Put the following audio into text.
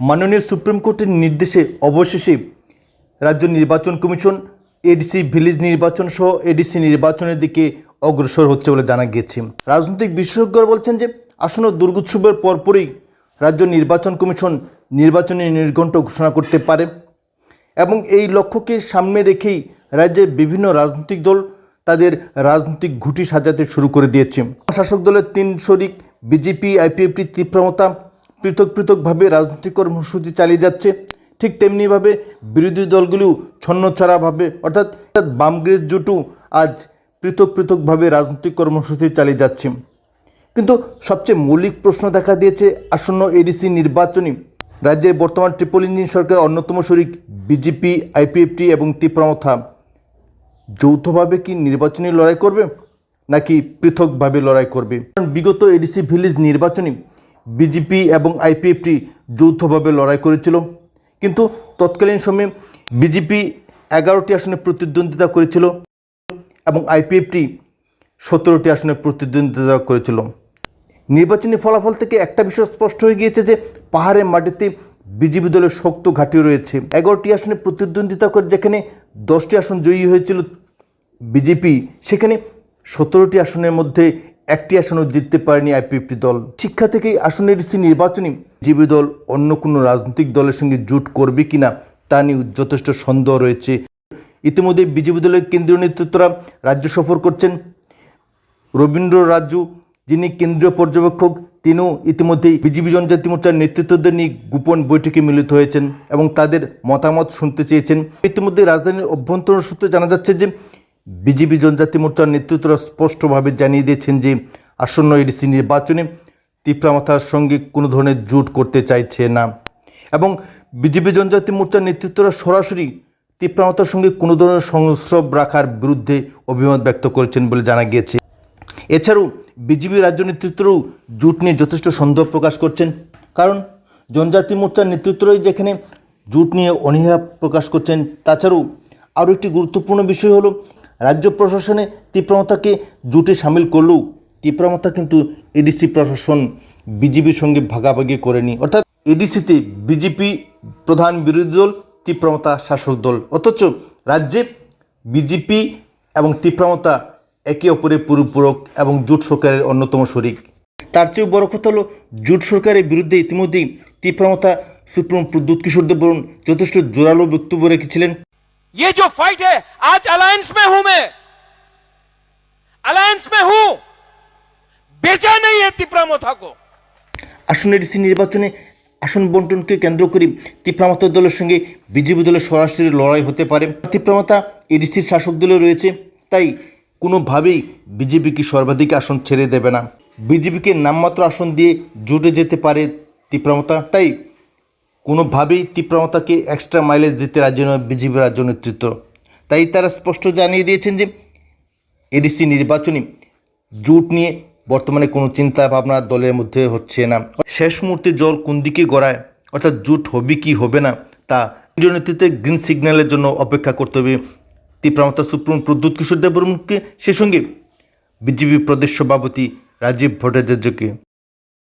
মাননীয় সুপ্রিম কোর্টের নির্দেশে অবশেষে রাজ্য নির্বাচন কমিশন এডিসি ভিলেজ নির্বাচন সহ এডিসি নির্বাচনের দিকে অগ্রসর হচ্ছে বলে জানা গিয়েছে। রাজনৈতিক বিশেষজ্ঞরা বলছেন যে, আসন্ন দুর্গোৎসবের পরপরই রাজ্য নির্বাচন কমিশন নির্বাচনী নির্ঘণ্ট ঘোষণা করতে পারে এবং এই লক্ষ্যকে সামনে রেখেই রাজ্যের বিভিন্ন রাজনৈতিক দল তাদের রাজনৈতিক ঘুঁটি সাজাতে শুরু করে দিয়েছে। শাসক দলের তিন শরিক, বিজেপি আইপিএফটি তীব্রমতা পৃথক পৃথকভাবে রাজনৈতিক কর্মসূচি চালিয়ে যাচ্ছে। ঠিক তেমনিভাবে বিরোধী দলগুলিও ছন্নছাড়াভাবে, অর্থাৎ বামগ্রেস জোটও আজ পৃথক পৃথকভাবে রাজনৈতিক কর্মসূচি চালিয়ে যাচ্ছে। কিন্তু সবচেয়ে মৌলিক প্রশ্ন দেখা দিয়েছে আসন্ন এডিসি নির্বাচনী। রাজ্যের বর্তমান ট্রিপল ইঞ্জিন সরকারের অন্যতম শরিক বিজেপি, আইপিএফটি এবং তীব্রমথা যৌথভাবে কি নির্বাচনী লড়াই করবে, নাকি পৃথকভাবে লড়াই করবে? কারণ বিগত এডিসি ভিলেজ নির্বাচনে বিজেপি এবং আইপিএফটি যৌথভাবে লড়াই করেছিল। কিন্তু তৎকালীন সময়ে বিজেপি এগারোটি আসনে প্রতিদ্বন্দ্বিতা করেছিল এবং আইপিএফটি সতেরোটি আসনে প্রতিদ্বন্দ্বিতা করেছিল। নির্বাচনী ফলাফল থেকে একটা বিষয় স্পষ্ট হয়ে গিয়েছে যে, পাহাড়ের মাটিতে বিজেপি দলের শক্ত ঘাঁটি রয়েছে। এগারোটি আসনে প্রতিদ্বন্দ্বিতা করে যেখানে দশটি আসন জয়ী হয়েছিল বিজেপি, সেখানে সতেরোটি আসনের মধ্যে একটি আসনও জিততে পারেনি আইপিএফটি দল। শিক্ষা থেকেই আসনের সি নির্বাচনী বিজেপি দল অন্য কোনো রাজনৈতিক দলের সঙ্গে জোট করবে কিনা তা নিয়ে যথেষ্ট সন্দেহ রয়েছে। ইতিমধ্যে বিজেপি দলের কেন্দ্রীয় নেতৃত্বরা রাজ্য সফর করছেন। রবীন্দ্র রাজু, যিনি কেন্দ্রীয় পর্যবেক্ষক, তিনিও ইতিমধ্যেই বিজেপি জনজাতি মোর্চার নেতৃত্বদের নিয়ে গোপন বৈঠকে মিলিত হয়েছেন এবং তাদের মতামত শুনতে চেয়েছেন। ইতিমধ্যে রাজধানীর অভ্যন্তরীণ সূত্রে জানা যাচ্ছে যে বিজেপি জনজাতি মোর্চার নেতৃত্বরা স্পষ্টভাবে জানিয়ে দিয়েছেন যে আসন্ন এডিসি নির্বাচনে তিপ্রামাথার সঙ্গে কোনো ধরনের জোট করতে চাইছে না। এবং বিজেপি জনজাতি মোর্চার নেতৃত্বরা সরাসরি তিপ্রামাথার সঙ্গে কোনো ধরনের সংস্রব রাখার বিরুদ্ধে অভিমত ব্যক্ত করেছেন বলে জানা গিয়েছে। এছাড়াও বিজেপি রাজ্য নেতৃত্বরাও জোট নিয়ে যথেষ্ট সন্দেহ প্রকাশ করছেন। কারণ জনজাতি মোর্চার নেতৃত্বরাই যেখানে জোট নিয়ে অনীহা প্রকাশ করছেন, তাছাড়াও আরও একটি গুরুত্বপূর্ণ বিষয় হলো রাজ্য প্রশাসনে তীব্রমতাকে জুটে সামিল করলেও তীব্রমতা কিন্তু এডিসি প্রশাসন বিজেপির সঙ্গে ভাগাভাগি করেনি। অর্থাৎ এডিসিতে বিজেপি প্রধান বিরোধী দল তীব্রমতা শাসক দল। অথচ রাজ্যে বিজেপি এবং তীব্রমতা একে অপরের পরিপূরক এবং জোট সরকারের অন্যতম শরিক। তার চেয়েও বড় কথা হলো, জোট সরকারের বিরুদ্ধে ইতিমধ্যেই তীব্রমতা সুপ্রিম প্রদ্যুৎ কিশোর দেববরুণ যথেষ্ট জোরালো বক্তব্য রেখেছিলেন। ये जो फाइट है आज अलायंस में हूं मैं अलायंस में हूं बेचा नहीं है तिप्रामोथा को আসন্ন এডিসি নির্বাচনে আসন বন্টনকে কেন্দ্র করে তীব্রমাতা দলের সঙ্গে বিজেপি দলের সরাসরি লড়াই হতে পারে তীব্রমাতা এডিসির শাসক দলে রয়েছে তাই কোনোভাবেই বিজেপিকে সর্বাধিক আসন ছেড়ে দেবে না বিজেপিকে নামমাত্র আসন দিয়ে জুটে যেতে পারে তীব্রমতা তাই কোনোভাবেই তীব্রমতাকে এক্সট্রা মাইলেজ দিতে রাজ্য নয় বিজেপি রাজ্য নেতৃত্ব। তাই তারা স্পষ্ট জানিয়ে দিয়েছেন যে এডিসি নির্বাচনী জোট নিয়ে বর্তমানে কোনো চিন্তা ভাবনা দলের মধ্যে হচ্ছে না। শেষ মুহূর্তে জল কোন দিকে গড়ায়, অর্থাৎ জোট হবে কি হবে না, তা কেন্দ্রীয় নেতৃত্বে গ্রিন সিগন্যালের জন্য অপেক্ষা করতে হবে। তীব্রমতা সুপ্রিম প্রদ্যুৎ কিশোর দেববর্মনকে, সে সঙ্গে বিজেপি প্রদেশ সভাপতি রাজীব ভট্টাচার্যকে।